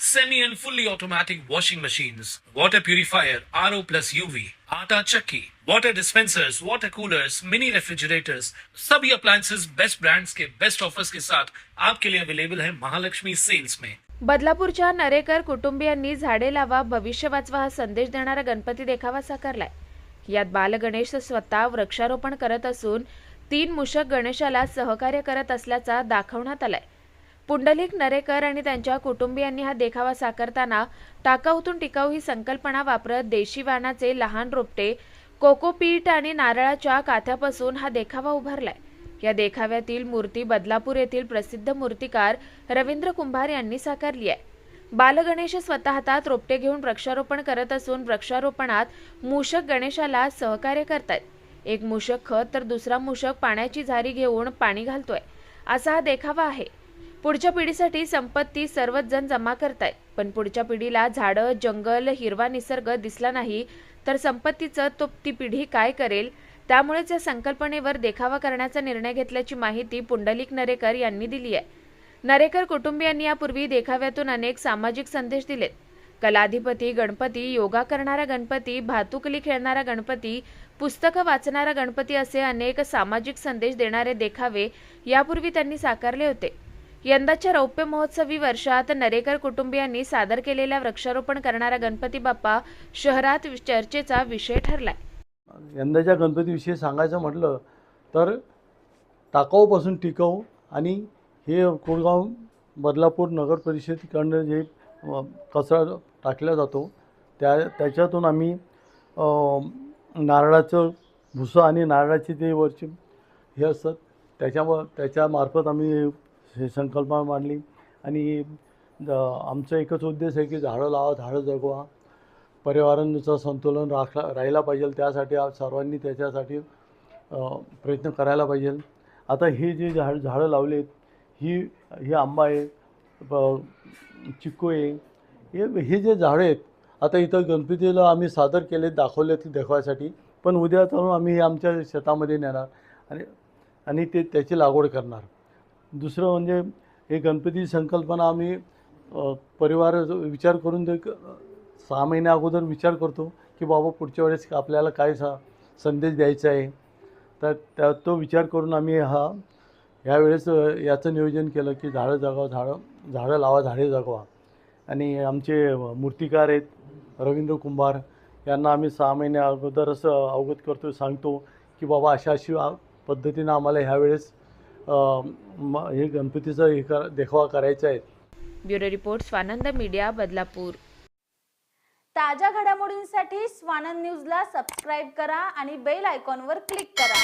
semi and fully automatic washing machines, water purifier, RO plus UV, आटा चक्की, water dispensers, water coolers, mini refrigerators, सभी appliances best brands के best offers के साथ आपके लिए अवेलेबल है महालक्ष्मी सेल्स में बदलापूरच्या नरेकर कुटुंबियांनी झाडे लावा भविष्य वाचवा हा संदेश देणारा गणपती देखावा साकारलाय. यात बालगणेश स्वतः वृक्षारोपण करत असून तीन मुशक गणेशाला सहकार्य करत असल्याचा दाखवण्यात आलाय. पुंडलिक नरेकर आणि त्यांच्या कुटुंबियांनी हा देखावा साकारताना टाकाऊतून टिकाऊ ही संकल्पना वापरत देशी वाणाचे लहान रोपटे कोकोपीट आणि नारळाच्या काथ्यापासून हा देखावा उभारलाय. या देखाव्यातील मूर्ती बदलापूर येथील प्रसिद्ध मूर्तिकार रवींद्र कुंभार यांनी साकारली आहे. बालगणेश स्वतः हातात रोपटे घेऊन वृक्षारोपण करत असून वृक्षारोपणात मूषक गणेशाला सहकार्य करतात एक मूषक खत तर दुसरा मूषक पाण्याची झारी घेऊन पाणी घालतोय. असा हा देखावा आहे. पुढच्या पिढीसाठी संपत्ती सर्वच जण जमा करतायत. पण पुढच्या पिढीला झाडं जंगल हिरवा निसर्ग दिसला नाही तर संपत्तीचं तो ती पिढी काय करेल? त्यामुळेच या संकल्पनेवर देखावा करण्याचा निर्णय घेतल्याची माहिती पुंडलिक नरेकर यांनी दिली आहे. नरेकर कुटुंबियांनी यापूर्वी देखाव्यातून अनेक सामाजिक संदेश दिलेत. कलाधिपती गणपती योगा करणारा गणपती भातुकली खेळणारा गणपती पुस्तकं वाचणारा गणपती असे अनेक सामाजिक संदेश देणारे देखावे यापूर्वी त्यांनी साकारले होते. यंदाच्या रौप्य महोत्सवी वर्षात नरेकर कुटुंबियांनी सादर केलेल्या वृक्षारोपण करणारा गणपती बाप्पा शहरात चर्चेचा विषय ठरलाय. यंदाच्या गणपतीविषयी सांगायचं म्हटलं तर टाकाऊपासून टिकाऊ आणि हे कोळगाव बदलापूर नगर परिषदेकडनं जे कचरा टाकला जातो त्या त्याच्यातून आम्ही नारळाचं भुसं आणि नारळाची ते वरची हे असतात त्याच्यामुळं त्याच्यामार्फत आम्ही हे संकल्पना मांडली. आणि आमचा एकच उद्देश आहे की झाडं लावा झाडं जगवा. पर्यावरणाचं संतुलन राखला राहिला पाहिजे. त्यासाठी आज सर्वांनी त्याच्यासाठी प्रयत्न करायला पाहिजे. आता हे जे झाड झाडं लावलेत ही ही आंबा आहे चिक्कू आहे हे हे जे झाडं आहेत आता इथं गणपतीला आम्ही सादर केले दाखवले ते दाखवायसाठी. पण उद्या चालून आम्ही हे आमच्या शेतामध्ये नेणार आणि आणि ते त्याची लागवड करणार. दुसरं म्हणजे हे गणपती संकल्पना आम्ही परिवार विचार करून ते क- सहा महिन्या अगोदर विचार करतो की बाबा पुढच्या वेळेस आपल्याला काय सा संदेश द्यायचा आहे. तर त्या तो विचार करून आम्ही हा ह्यावेळेस याचं नियोजन केलं की झाडं जगवा झाडं झाडं लावा झाडे जगवा. आणि आमचे मूर्तिकार आहेत रवींद्र कुंभार यांना आम्ही सहा महिन्या अगोदरच अवगत करतो सांगतो की बाबा अशा अशी पद्धतीनं आम्हाला ह्यावेळेस हे गणपतीचं हे कर देखावा करायचा आहे. Bureau report Swanand media Badlapur. ताज्या घडामोडींसाठी स्वानंद न्यूजला सबस्क्राईब करा आणि बेल आयकॉनवर क्लिक करा.